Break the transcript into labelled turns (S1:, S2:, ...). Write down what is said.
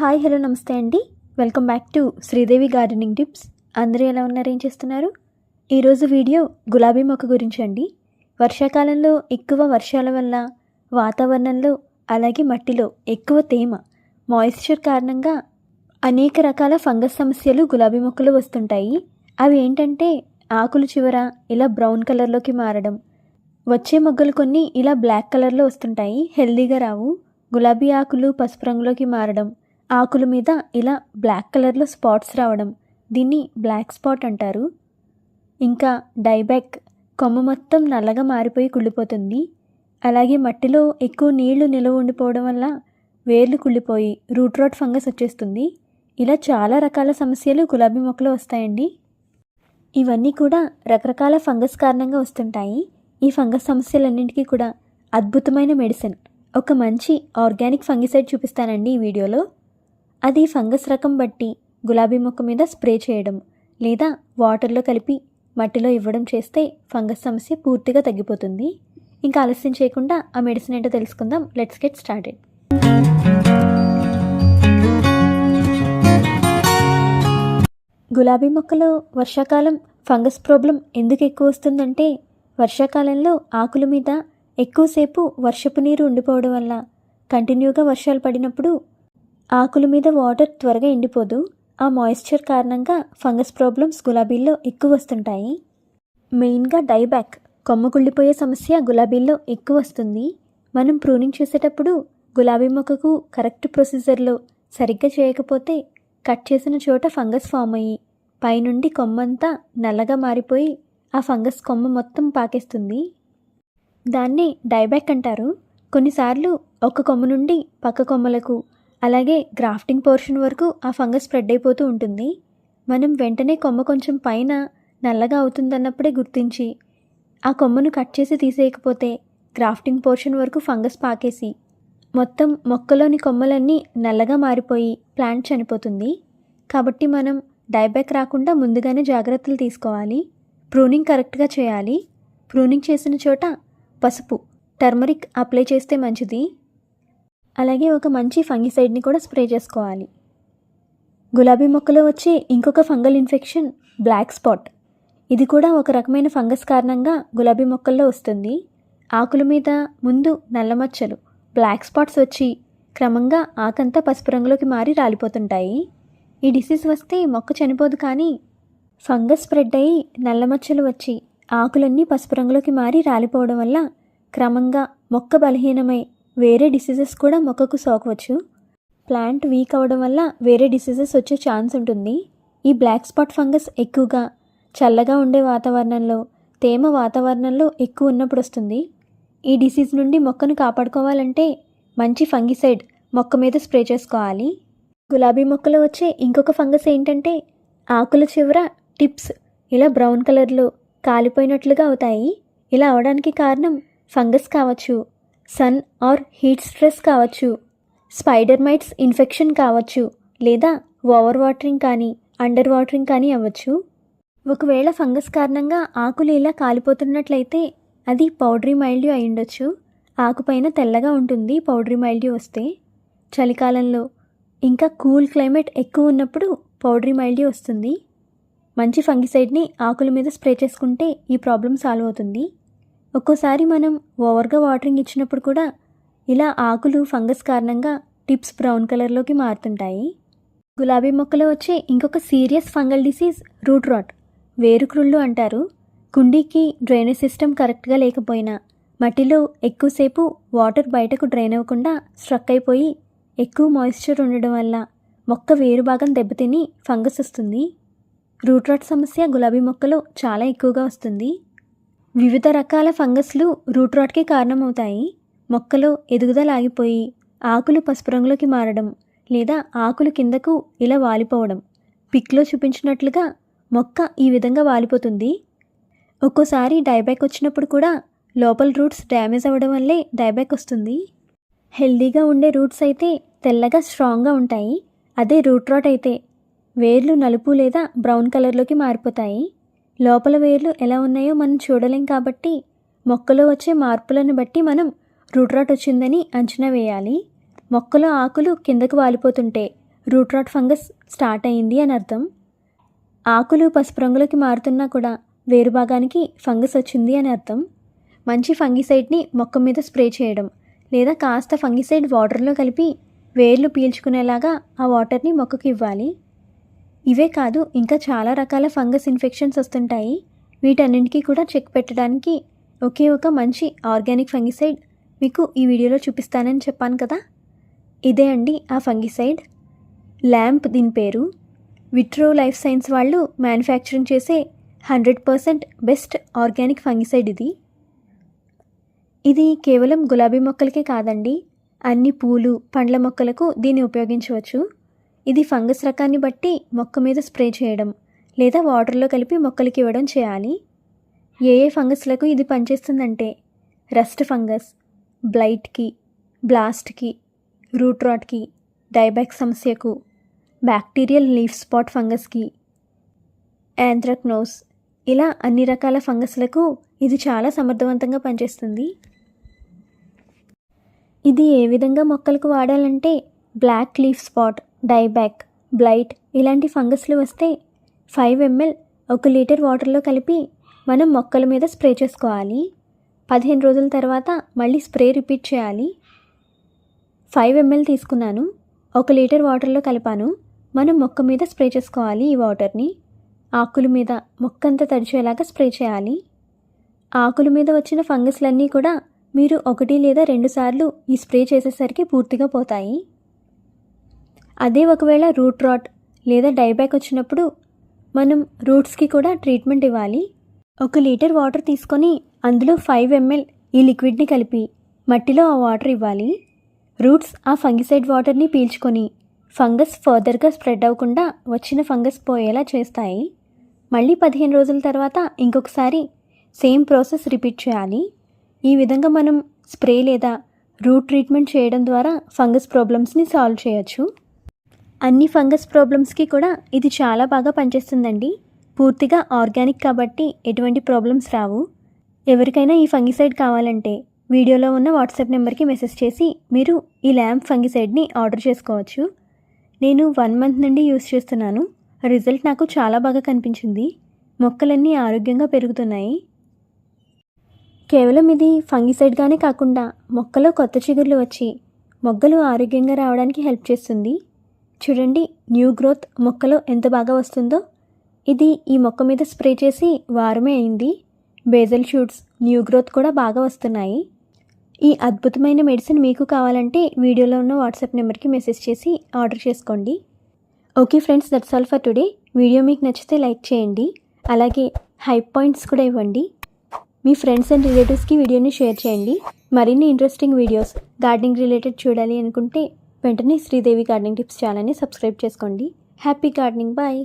S1: Hi hello నమస్తే అండి. Welcome back to Sridevi gardening tips. అందరూ ఎలా ఉన్నారు? ఏం చేస్తున్నారు? ఈరోజు వీడియో గులాబీ మొక్క గురించి అండి. వర్షాకాలంలో ఎక్కువ వర్షాల వల్ల వాతావరణంలో అలాగే మట్టిలో ఎక్కువ తేమ మాయిశ్చర్ కారణంగా అనేక రకాల ఫంగస్ సమస్యలు గులాబీ మొక్కలు వస్తుంటాయి. అవి ఏంటంటే ఆకులు చివర ఇలా బ్రౌన్ కలర్లోకి మారడం వచ్చే మొగ్గలు కొన్ని ఇలా బ్లాక్ కలర్లో వస్తుంటాయి హెల్దీగా రావు. గులాబీ ఆకులు పసుపు రంగులోకి మారడం ఆకుల మీద ఇలా బ్లాక్ కలర్లో స్పాట్స్ రావడం. దీన్ని బ్లాక్ స్పాట్ అంటారు. ఇంకా డైబ్యాక్ కొమ్మ మొత్తం నల్లగా మారిపోయి కుళ్ళిపోతుంది. అలాగే మట్టిలో ఎక్కువ నీళ్ళు నిలవ ఉండిపోవడం వల్ల వేర్లు కుళ్ళిపోయి రూట్ రాట్ ఫంగస్ వచ్చేస్తుంది. ఇలా చాలా రకాల సమస్యలు గులాబీ మొక్కలు వస్తాయండి. ఇవన్నీ కూడా రకరకాల ఫంగస్ కారణంగా వస్తుంటాయి. ఈ ఫంగస్ సమస్యలన్నింటికీ కూడా అద్భుతమైన మెడిసిన్. ఒక మంచి ఆర్గానిక్ ఫంగిసైడ్ చూపిస్తానండి ఈ వీడియోలో. అది ఫంగస్ రకం బట్టి గులాబీ మొక్క మీద స్ప్రే చేయడం లేదా వాటర్లో కలిపి మట్టిలో ఇవ్వడం చేస్తే ఫంగస్ సమస్య పూర్తిగా తగ్గిపోతుంది. ఇంకా ఆలస్యం చేయకుండా ఆ మెడిసిన్ ఏంటో తెలుసుకుందాం. లెట్స్ గెట్ స్టార్టెడ్ గులాబీ మొక్కలో వర్షాకాలం ఫంగస్ ప్రాబ్లం ఎందుకు ఎక్కువ వస్తుందంటే వర్షాకాలంలో ఆకుల మీద ఎక్కువసేపు వర్షపు నీరు ఉండిపోవడం వల్ల కంటిన్యూగా వర్షాలు పడినప్పుడు ఆకుల మీద వాటర్ త్వరగా ఎండిపోదు. ఆ మాయిశ్చర్ కారణంగా ఫంగస్ ప్రాబ్లమ్స్ గులాబీల్లో ఎక్కువ వస్తుంటాయి. మెయిన్గా డైబ్యాక్ కొమ్మ కుళ్ళిపోయే సమస్య గులాబీల్లో ఎక్కువ వస్తుంది. మనం ప్రూనింగ్ చేసేటప్పుడు గులాబీ మొక్కకు కరెక్ట్ ప్రొసీజర్లో సరిగ్గా చేయకపోతే కట్ చేసిన చోట ఫంగస్ ఫామ్ అయ్యి పైనుండి కొమ్మంతా నల్లగా మారిపోయి ఆ ఫంగస్ కొమ్మ మొత్తం పాకేస్తుంది. దాన్ని డైబ్యాక్ అంటారు. కొన్నిసార్లు ఒక కొమ్మ నుండి పక్క కొమ్మలకు అలాగే గ్రాఫ్టింగ్ పోర్షన్ వరకు ఆ ఫంగస్ స్ప్రెడ్ అయిపోతూ ఉంటుంది. మనం వెంటనే కొమ్మ కొంచెం పైన నల్లగా అవుతుందన్నప్పుడే గుర్తించి ఆ కొమ్మను కట్ చేసి తీసేయకపోతే గ్రాఫ్టింగ్ పోర్షన్ వరకు ఫంగస్ పాకేసి మొత్తం మొక్కలోని కొమ్మలన్నీ నల్లగా మారిపోయి ప్లాంట్ చనిపోతుంది. కాబట్టి మనం డైబ్యాక్ రాకుండా ముందుగానే జాగ్రత్తలు తీసుకోవాలి. ప్రూనింగ్ కరెక్ట్గా చేయాలి. ప్రూనింగ్ చేసిన చోట పసుపు టర్మరిక్ అప్లై చేస్తే మంచిది. అలాగే ఒక మంచి ఫంగిసైడ్ని కూడా స్ప్రే చేసుకోవాలి. గులాబీ మొక్కలో వచ్చే ఇంకొక ఫంగల్ ఇన్ఫెక్షన్ బ్లాక్ స్పాట్. ఇది కూడా ఒక రకమైన ఫంగస్ కారణంగా గులాబీ మొక్కల్లో వస్తుంది. ఆకుల మీద ముందు నల్ల మచ్చలు బ్లాక్ స్పాట్స్ వచ్చి క్రమంగా ఆకంతా పసుపు రంగులోకి మారి రాలిపోతుంటాయి. ఈ డిసీజ్ వస్తే మొక్క చనిపోదు కానీ ఫంగస్ స్ప్రెడ్ అయ్యి నల్ల మచ్చలు వచ్చి ఆకులన్నీ పసుపు రంగులోకి మారి రాలిపోవడం వల్ల క్రమంగా మొక్క బలహీనమై వేరే డిసీజెస్ కూడా మొక్కకు సోకవచ్చు. ప్లాంట్ వీక్ అవ్వడం వల్ల వేరే డిసీజెస్ వచ్చే ఛాన్స్ ఉంటుంది. ఈ బ్లాక్ స్పాట్ ఫంగస్ ఎక్కువగా చల్లగా ఉండే వాతావరణంలో తేమ వాతావరణంలో ఎక్కువ ఉన్నప్పుడు వస్తుంది. ఈ డిసీజ్ నుండి మొక్కను కాపాడుకోవాలంటే మంచి ఫంగిసైడ్ మొక్క మీద స్ప్రే చేసుకోవాలి. గులాబీ మొక్కలో వచ్చే ఇంకొక ఫంగస్ ఏంటంటే ఆకుల చివర టిప్స్ ఇలా బ్రౌన్ కలర్లో కాలిపోయినట్లుగా అవుతాయి. ఇలా అవడానికి కారణం ఫంగస్ కావచ్చు. సన్ ఆర్ హీట్ స్ట్రెస్ కావచ్చు స్పైడర్ మైట్స్ ఇన్ఫెక్షన్ కావచ్చు లేదా ఓవర్ వాటరింగ్ కానీ అండర్ వాటరింగ్ కానీ అవ్వచ్చు. ఒకవేళ ఫంగస్ కారణంగా ఆకులు ఇలా కాలిపోతున్నట్లయితే అది పౌడరీ మైల్డ్యూ అయి ఉండొచ్చు. ఆకుపైన తెల్లగా ఉంటుంది పౌడరీ మైల్డ్యూ వస్తే. చలికాలంలో ఇంకా కూల్ క్లైమేట్ ఎక్కువ ఉన్నప్పుడు పౌడరీ మైల్డ్యూ వస్తుంది. మంచి ఫంగిసైడ్ని ఆకుల మీద స్ప్రే చేసుకుంటే ఈ ప్రాబ్లం సాల్వ్ అవుతుంది. ఒక్కోసారి మనం ఓవర్గా వాటరింగ్ ఇచ్చినప్పుడు కూడా ఇలా ఆకులు ఫంగస్ కారణంగా టిప్స్ బ్రౌన్ కలర్లోకి మారుతుంటాయి. గులాబీ మొక్కలో వచ్చే ఇంకొక serious fungal disease root rot వేరుక్రుళ్ళు అంటారు. కుండీకి డ్రైనేజ్ సిస్టమ్ కరెక్ట్గా లేకపోయినా మట్టిలో ఎక్కువసేపు వాటర్ బయటకు డ్రైన్ అవ్వకుండా స్ట్రక్ అయిపోయి ఎక్కువ మాయిశ్చర్ ఉండడం వల్ల మొక్క వేరు భాగం దెబ్బతిని ఫంగస్ వస్తుంది. రూట్ రాట్ సమస్య గులాబీ మొక్కలో చాలా ఎక్కువగా వస్తుంది. వివిధ రకాల ఫంగస్లు రూట్ రాట్కే కారణమవుతాయి. మొక్కలో ఎదుగుదల ఆగిపోయి ఆకులు పసుపు రంగులోకి మారడం లేదా ఆకులు కిందకు ఇలా వాలిపోవడం పిక్లో చూపించినట్లుగా మొక్క ఈ విధంగా వాలిపోతుంది. ఒక్కోసారి డైబ్యాక్ వచ్చినప్పుడు కూడా లోపల రూట్స్ డ్యామేజ్ అవ్వడం వల్లే డైబ్యాక్ వస్తుంది. హెల్దీగా ఉండే రూట్స్ అయితే తెల్లగా స్ట్రాంగ్గా ఉంటాయి. అదే రూట్ రాట్ అయితే వేర్లు నలుపు లేదా బ్రౌన్ కలర్లోకి మారిపోతాయి. లోపల వేర్లు ఎలా ఉన్నాయో మనం చూడలేం కాబట్టి మొక్కలో వచ్చే మార్పులను బట్టి మనం రూట్ రాట్ వచ్చిందని అంచనా వేయాలి. మొక్కలో ఆకులు కిందకు వాలిపోతుంటే రూట్ రాట్ ఫంగస్ స్టార్ట్ అయింది అని అర్థం. ఆకులు పసుపు రంగులోకి మారుతున్నా కూడా వేరు భాగానికి ఫంగస్ వచ్చింది అని అర్థం. మంచి ఫంగిసైడ్ని మొక్క మీద స్ప్రే చేయడం లేదా కాస్త ఫంగిసైడ్ వాటర్లో కలిపి వేర్లు పీల్చుకునేలాగా ఆ వాటర్ని మొక్కకి ఇవ్వాలి. ఇవే కాదు ఇంకా చాలా రకాల ఫంగస్ ఇన్ఫెక్షన్స్ వస్తుంటాయి. వీటన్నింటికీ కూడా చెక్ పెట్టడానికి ఒకే ఒక మంచి ఆర్గానిక్ ఫంగిసైడ్ మీకు ఈ వీడియోలో చూపిస్తానని చెప్పాను కదా. ఇదే అండి ఆ ఫంగిసైడ్. ల్యాంప్ దీని పేరు. విట్రో లైఫ్ సైన్స్ వాళ్ళు మ్యానుఫ్యాక్చరింగ్ చేసే hundred percent best organic fungicide ఇది. ఇది కేవలం గులాబీ మొక్కలకే కాదండి అన్ని పూలు పండ్ల మొక్కలకు దీన్ని ఉపయోగించవచ్చు. ఇది ఫంగస్ రకాన్ని బట్టి మొక్క మీద స్ప్రే చేయడం లేదా వాటర్లో కలిపి మొక్కలకి ఇవ్వడం చేయాలి. ఏ ఏ ఫంగస్లకు ఇది పనిచేస్తుందంటే రస్ట్ ఫంగస్ బ్లైట్కి బ్లాస్ట్కి రూట్ రాట్కి డైబ్యాక్ సమస్యకు బ్యాక్టీరియల్ లీఫ్ స్పాట్ ఫంగస్కి యాంథ్రక్నోస్ ఇలా అన్ని రకాల ఫంగస్లకు ఇది చాలా సమర్థవంతంగా పనిచేస్తుంది. ఇది ఏ విధంగా మొక్కలకు వాడాలంటే black leaf spot dieback blight ఇలాంటి ఫంగస్లు వస్తే ఫైవ్ ఎంఎల్ ఒక లీటర్ వాటర్లో కలిపి మనం మొక్కల మీద స్ప్రే చేసుకోవాలి. పదిహేను రోజుల తర్వాత మళ్ళీ స్ప్రే రిపీట్ చేయాలి. ఫైవ్ ఎంఎల్ తీసుకున్నాను ఒక లీటర్ వాటర్లో కలిపాను. మనం మొక్క మీద స్ప్రే చేసుకోవాలి ఈ వాటర్ని. ఆకుల మీద మొక్కంతా తడిచేలాగా స్ప్రే చేయాలి. ఆకుల మీద వచ్చిన ఫంగస్లన్నీ కూడా మీరు ఒకటి లేదా రెండు సార్లు ఈ స్ప్రే చేసేసరికి పూర్తిగా పోతాయి. అదే ఒకవేళ రూట్ రాట్ లేదా డైబ్యాక్ వచ్చినప్పుడు మనం రూట్స్కి కూడా ట్రీట్మెంట్ ఇవ్వాలి. ఒక లీటర్ వాటర్ తీసుకొని అందులో ఫైవ్ ఎంఎల్ ఈ లిక్విడ్ని కలిపి మట్టిలో ఆ వాటర్ ఇవ్వాలి. రూట్స్ ఆ ఫంగిసైడ్ వాటర్ని పీల్చుకొని ఫంగస్ ఫర్దర్గా స్ప్రెడ్ అవ్వకుండా వచ్చిన ఫంగస్ పోయేలా చేస్తాయి. మళ్ళీ పదిహేను రోజుల తర్వాత ఇంకొకసారి సేమ్ ప్రాసెస్ రిపీట్ చేయాలి. ఈ విధంగా మనం స్ప్రే లేదా రూట్ ట్రీట్మెంట్ చేయడం ద్వారా ఫంగస్ ప్రాబ్లమ్స్ని సాల్వ్ చేయొచ్చు. అన్ని ఫంగస్ ప్రాబ్లమ్స్కి కూడా ఇది చాలా బాగా పనిచేస్తుందండి. పూర్తిగా ఆర్గానిక్ కాబట్టి ఎటువంటి ప్రాబ్లమ్స్ రావు. ఎవరికైనా ఈ ఫంగిసైడ్ కావాలంటే వీడియోలో ఉన్న వాట్సాప్ నెంబర్కి మెసేజ్ చేసి మీరు ఈ ల్యాంప్ ఫంగిసైడ్ని ఆర్డర్ చేసుకోవచ్చు. నేను వన్ మంత్ నుండి యూస్ చేస్తున్నాను. రిజల్ట్ నాకు చాలా బాగా కనిపించింది. మొక్కలన్నీ ఆరోగ్యంగా పెరుగుతున్నాయి. కేవలం ఇది ఫంగిసైడ్గానే కాకుండా మొక్కలో కొత్త చిగుర్లు వచ్చి మొగ్గలు ఆరోగ్యంగా రావడానికి హెల్ప్ చేస్తుంది. చూడండి న్యూ గ్రోత్ మొక్కలో ఎంత బాగా వస్తుందో. ఇది ఈ మొక్క మీద స్ప్రే చేసి వారమే అయింది. బేజల్ షూట్స్ న్యూ గ్రోత్ కూడా బాగా వస్తున్నాయి. ఈ అద్భుతమైన మెడిసిన్ మీకు కావాలంటే వీడియోలో ఉన్న వాట్సాప్ నెంబర్కి మెసేజ్ చేసి ఆర్డర్ చేసుకోండి. Okay friends that's all for today video మీకు నచ్చితే లైక్ చేయండి. అలాగే హై పాయింట్స్ కూడా ఇవ్వండి. మీ ఫ్రెండ్స్ అండ్ రిలేటివ్స్కి వీడియోని షేర్ చేయండి. మరిన్ని ఇంట్రెస్టింగ్ వీడియోస్ గార్డెనింగ్ రిలేటెడ్ చూడాలి అనుకుంటే వెంటనే శ్రీదేవి గార్డెనింగ్ టిప్స్ ఛానల్ని సబ్స్క్రైబ్ చేసుకోండి. Happy gardening. బాయ్.